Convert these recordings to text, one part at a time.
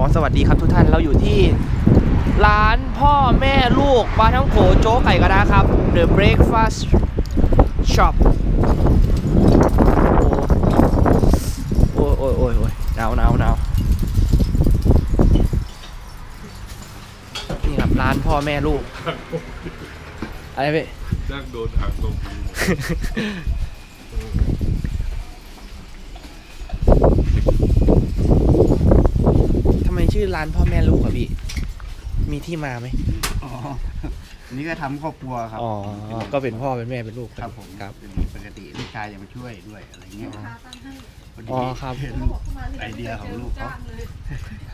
อสวัสดีครับทุกท่านเราอยู่ที่ร้านพ่อแม่ลูกปลาทั้งโขโจ๊กไก่กระดาครับ The Breakfast Shop โอ้โอ้ยโอ้ยโอ้ยหนาวหนาวหนาวนี่ครับร้านพ่อแม่ลูก อะไรพี่นั่งโดนหักลม ทำไม ชื่อร้านพ่อแม่ลูกอะพี่ มีที่มาไหมอ๋ออันนี้ก็ทำครอบครัวครับอ๋อ ก็เป็นพ่อเป็นแม่เป็นลูกครับผมครับ เป็นปกติลูกชายจะมาช่วยด้วยอะไรเงี้ยพอดีอ๋อครับ เห็น ไอเดียของลูกเขา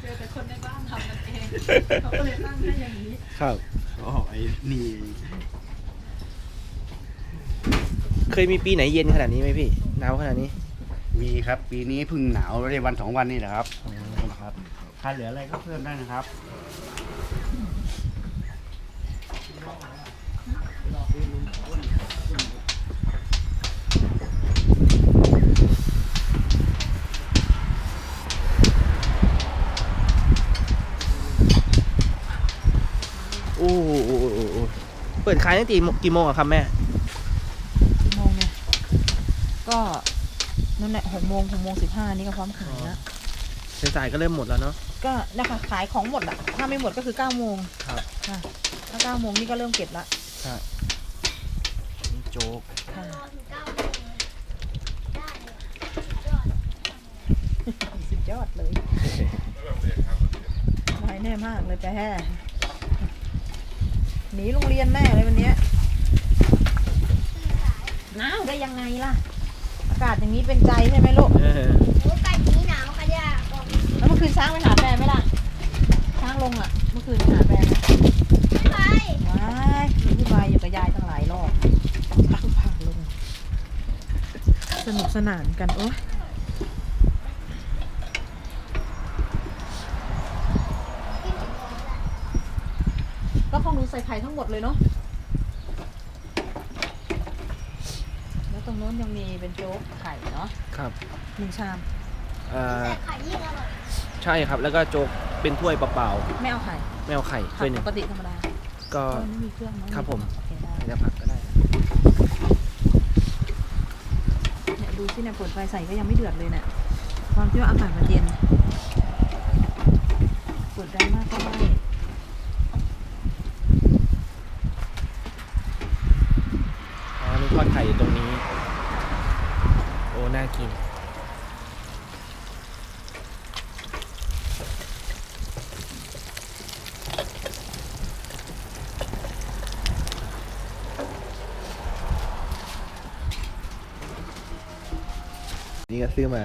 เจอแต่คนในบ้านทำกันเองเขาก็เลยตั้งให้อย่างนี้ ครับโอ้ไอ้นี่ เคยมีปีไหนเย็นขนาดนี้ไหมพี่หนาวขนาดนี้มีครับ ปีนี้เพิ่งหนาวได้วันสองวันนี่แหละครับ ครับถ้าเหลืออะไรก็เพิ่มได้นะครับโอ้โหโอ้โหโอ้โหเปิดขายตั้งแต่กี่โมงอะครับแม่กี่โมงเนี่ยก็นั่นแหละหกโมงหกโมงสิบห้านี่ก็พร้อมขายแล้ว สายๆก็เริ่มหมดแล้วเนาะ ก็นะคะขายของหมดอะถ้าไม่หมดก็คือเก้าโมงครับ ค่ะถ้าเก้าโมงนี่ก็เริ่มเก็บละนี่โจ๊กค่ะสุดยอดเลยนายแน่มากเลยแต่แฮ่หนีโรงเรียนแน่เลยวันเนี้ยหนาวได้ยังไงล่ะ อากาศอย่างนี้เป็นใจใช่ไหมลูก เออโอ้ไก่นี้หนาวค่ะ คืนช้างไปหาแฟนไหมล่ะ ช้างลงอะ เมื่อคืนไปหาแฟนไหมไม่ไปว้ายพี่วายอยู่กับยายตั้งหลายรอบพักผ่านลง สนุกสนานกันโอ้ยก็ของหนูใส่ไข่ทั้งหมดเลยเนาะ แล้วตรงโน้นยังมีเป็นโจ๊กไข่เนาะ ครับ หนึ่งชาม เอ่อแต่ไข่ยิ่งอร่อย ใช่ครับ แล้วก็โจ๊กเป็นถ้วยเปล่าไม่เอาไข่ๆไม่เอาไข่ผัถ้วยกหนึ่ปงกติธรรมดาก็เออไม่มีเครื่องเนอะครับผม โอเคได้จะผักก็ได้ เนี่ยดูที่เนี่ยเปิดไฟใส่ก็ยังไม่เดือดเลยเนี่ยความที่ว่าอากาศมันเย็นเปิดแรงมากก็ไม่ อ๋อนี่ทอดไข่อยู่ตรงนี้ โอ้ น่ากิน นี่ก็ซื้อมา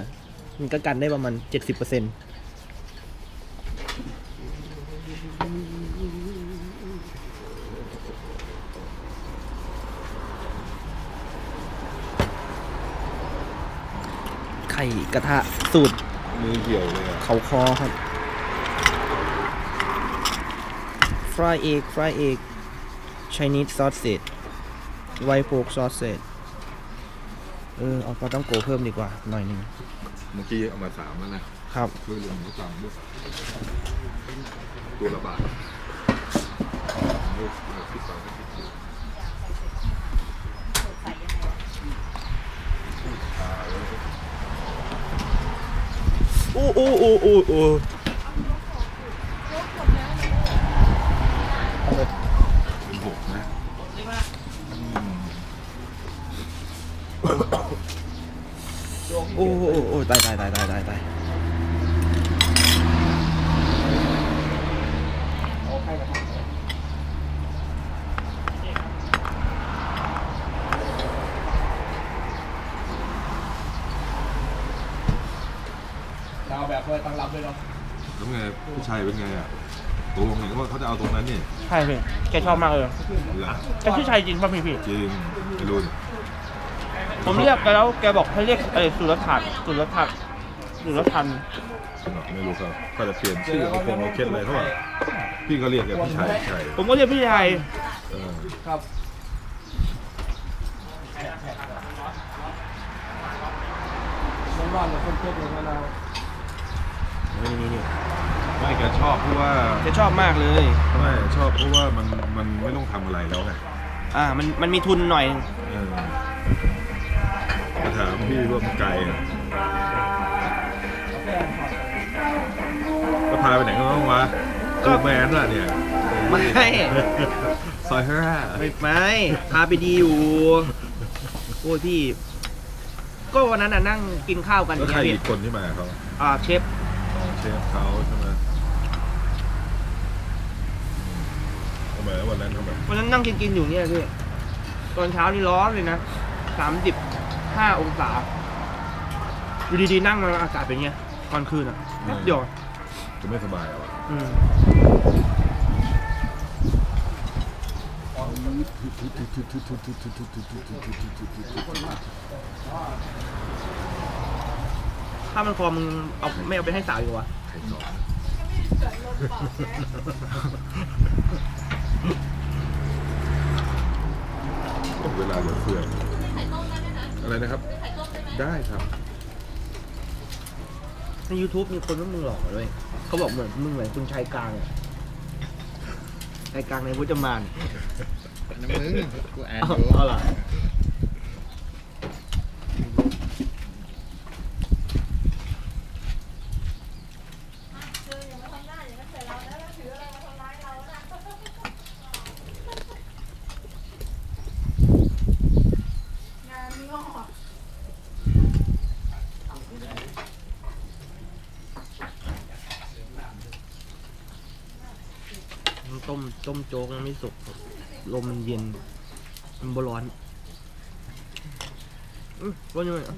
มันก็กันได้ประมาณเจ็ดสิบเปอร์เซ็นต์ไข่กระทะสูตรมือเหี่ยวเลยอะเขาคอครับ fry egg fry egg Chinese sausage white pork sausage เออเอาปลาต้องโกเพิ่มดีกว่าหน่อยหนึ่งเมื่อกี้เอามาสามแล้วนะครับคือเหลืองหมูสามด้วยตัวละบาทลูกเอาสิบบาทก็สิบอ่าแล้วโอ้โอ้โอ้โอ้โอ้เป็นหกนะ โอ้โอ้โอ้ตายตายตายตายตายตายเราแบบเลยตั้งรับเลยเนาะแล้วไงผู้ชายเป็นไงอะตกลงเห็นว่าเขาจะเอาตรงนั้นนี่ใช่พี่แกชอบมากเลยเหรอแกชื่อชัยจริงป่ะพี่พี่จริงไม่รู้ดิ ผมเรียกแกแล้วแกบอกให้เรียกเออสุรถัดสุรถัดสุรทันไม่รู้ครับก็จะเปลี่ยนชื่อเขาคงมีเคล็ดอะไรเขาบอกพี่ก็เรียกแกพี่ชายใช่ผมก็เรียกพี่ชัยเออครับร้อนๆกับคนเพื่อนเลยนะเรานี่นี่นี่อบเพราะว่าจะชอบมากเลยไม่ชอบเพราะว่ามันมันไม่ต้องทำอะไรแล้วไงอ่ามันมันมีทุนหน่อยเออ มาถามพี่ว่ามันไกลอะก็พาไปไหนก็ต้องวะก็ก็แมนล่ะเนี่ย ไม่ ซอยห้าไม่ไม่พาไปดีอยู่โอ้ยพี่ ก็วันนั้นน่ะนั่งกินข้าวกันแล้วเนี่ใครยพี่อีกคนที่มากับเขาอ่าเชฟอ๋อเชฟเขาใช่ไหมทำไมวันนั้นทำไมวันนั้นนั่งกินกินอยู่เนี่ยพี่ตอนเช้านี่ร้อนเลยนะสามสิบ ห้าองศาอยู่ดีๆนั่งมาอากาศเป็นไงตอนคืนอะแป๊บเดียวจะไม่สบายเหรออืมถ้ามันคอมึงเอาไม่เอาไปให้สาวอยู่วะไข่สองเวลาเหลือเฟือ อะไรนะครับ ได้ครับ ใน YouTube มีคนว่ามึงหลอกด้วยเขาบอกเหมือนมึงเหมือนคุณชายกลางอะชายกลางในพุทธมาน น้ำมึงกูอ่านเอาดูเอาล่ะ ต้มต้มโจ๊กยังไม่สุก ลมมันเย็น มันบร้อนอืมว่ายังไงอะ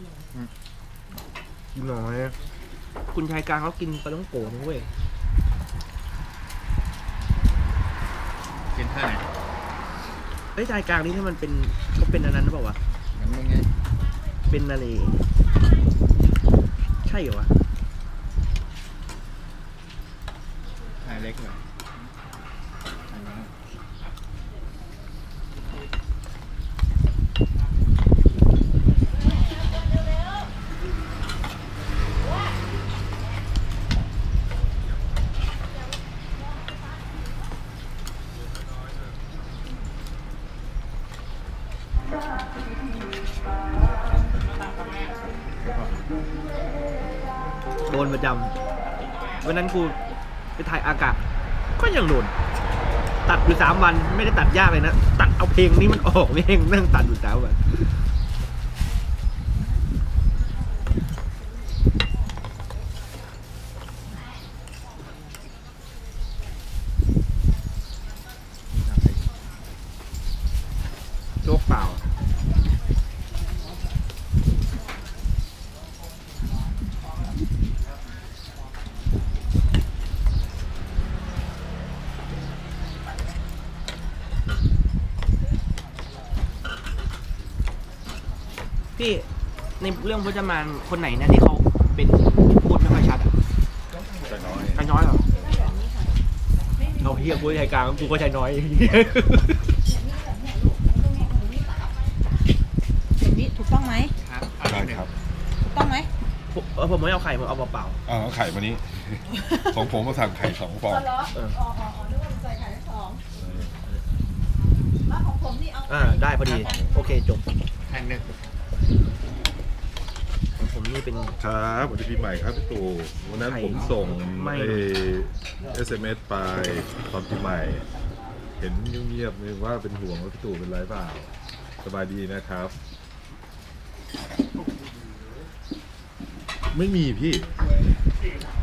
กินหน่อย คุณชายกลางเขากินปลาต้องโกนะเว้ย กินท่าไหนเอ้ยชายกลางนี่ถ้ามันเป็นเขาเป็นอันนั้นหรือเปล่าวะน้ำมึงไงเป็นอะไรใช่เหรอวะ ท่าเล็กหน่อ ประจำวันนั้นกูไปถ่ายอากาศก็ยังโดนตัดอยู่สามวันไม่ได้ตัดยากเลยนะ ตัดเอาเพลงนี้มันออกนี่เองนั่งตัดอยู่สามวัน พี่ในเรื่องพจมานคนไหนนะที่เขาเป็นพูดไม่ค่อยชัดอะแต่น้อยชายน้อยเหรอเอาเฮียกูชายกลางกูก็ชายน้อยอย่างนี้ถูกต้องไหมครับได้ครับถูกต้องไหมผมเออผมไม่เอาไข่ผมเอาเปล่าอ่าเอาไข่มานี้ ของผมมาสั่งไข่สองฟองๆเอออ๋ออ๋ออ๋อนึกว่าใส่ไข่ทั้งสองแล้วของผมนี่เอาอ่าได้พอดี โอเคจบท่านหนึ่งของผม นี่เป็น ครับวันนี้ปีใหม่ครับพี่ตู่วันนั้นไข่ผมส่งไม่ เอสเอ็มเอสไปตอนปีใหม่ เห็นเงียบๆนึกว่าเป็นห่วงว่าพี่ตู่เป็นไรเปล่า สบายดีนะครับ ไม่มีพี่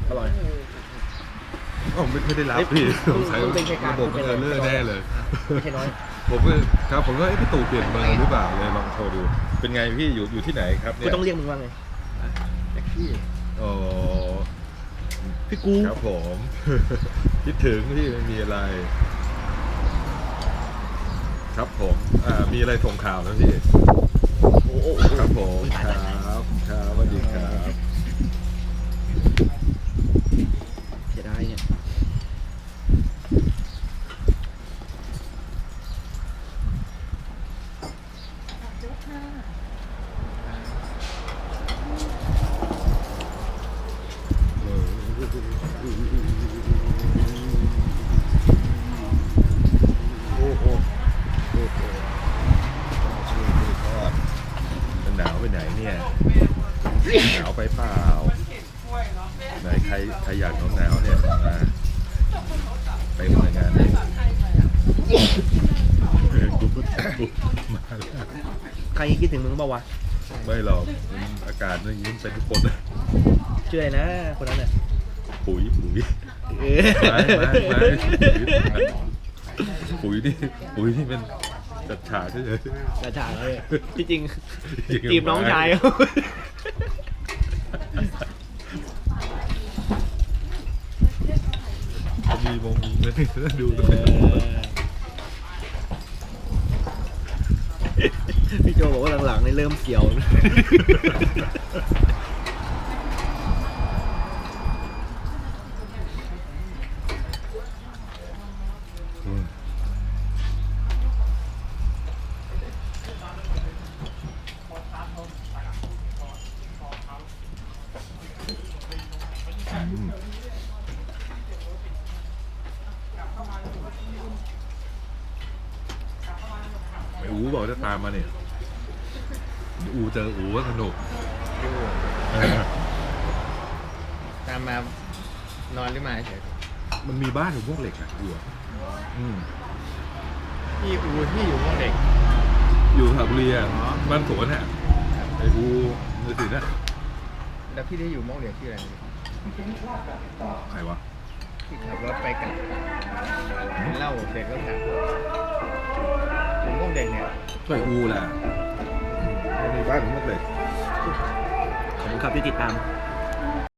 อร่อย อ๋อไม่ไม่ได้รับพี่เอ้ยสงสัยคุณเป็นใครครับระบบมันเออร์เลอร์แน่เลย ไม่ใช่น้อย ผมก็ครับผมก็เอ้พี่ตู่เปลี่ยนเบอร์หรือเปล่าเลยลองโทรดู เป็นไงพี่อยู่อยู่ที่ไหนครับกูเนี่ยต้องเรียกมึงว่าไง แจ็คกี้อ๋อพี่กูครับผม คิดถึงพี่ไม่มีอะไร ครับผมอ่ามีอะไรส่งข่าวนะพี่โอ้โหครับผม ครับ ครับสวัสดีครับ เหนาวไปเปล่าไหนใครใครอยากหนาวหนาวเนี่ยมาไปทำงานเลยกูก็มาแล้ใครคิดถึงมึงบ้าวะไม่หรอกอากาศอย่างนี้มใส่ทุกคนเชื่อนะคนนั้นเนี่ยปุ๋ยปุ๋ยไม่ไม่ไม่ปุ๋ยนี่ปุ๋ยนี่เป็น จัดฉากเฉยกระจางเลยที่จริงๆจีบน้องชายเขาเขามีมงมีเงินดูเออพี่โจบอกว่าหลังๆนี่เริ่มเสียว ไอ้อูบอกจะตามมาเนี่ย อูเจออูก็สนุกเออตามมานอนหรือมาเฉยมันมีบ้านอยู่พวกเหล็กอะอูอะอืม พี่อูที่อยู่ห้องเด็ก อยู่สระบุรีอะบ้านสวนอะไอ้อูมือถือน่ะ แล้วพี่ได้อยู่ห้องเด็กที่อะไร ใครวะที่ขับรถไปกับเล่าเด็กก็ถามผมห้องเด็กเนี่ยก็ไอ้อูแหละมันมีบ้านอยู่พวกเหล็กขอบคุณครับที่ติดตามค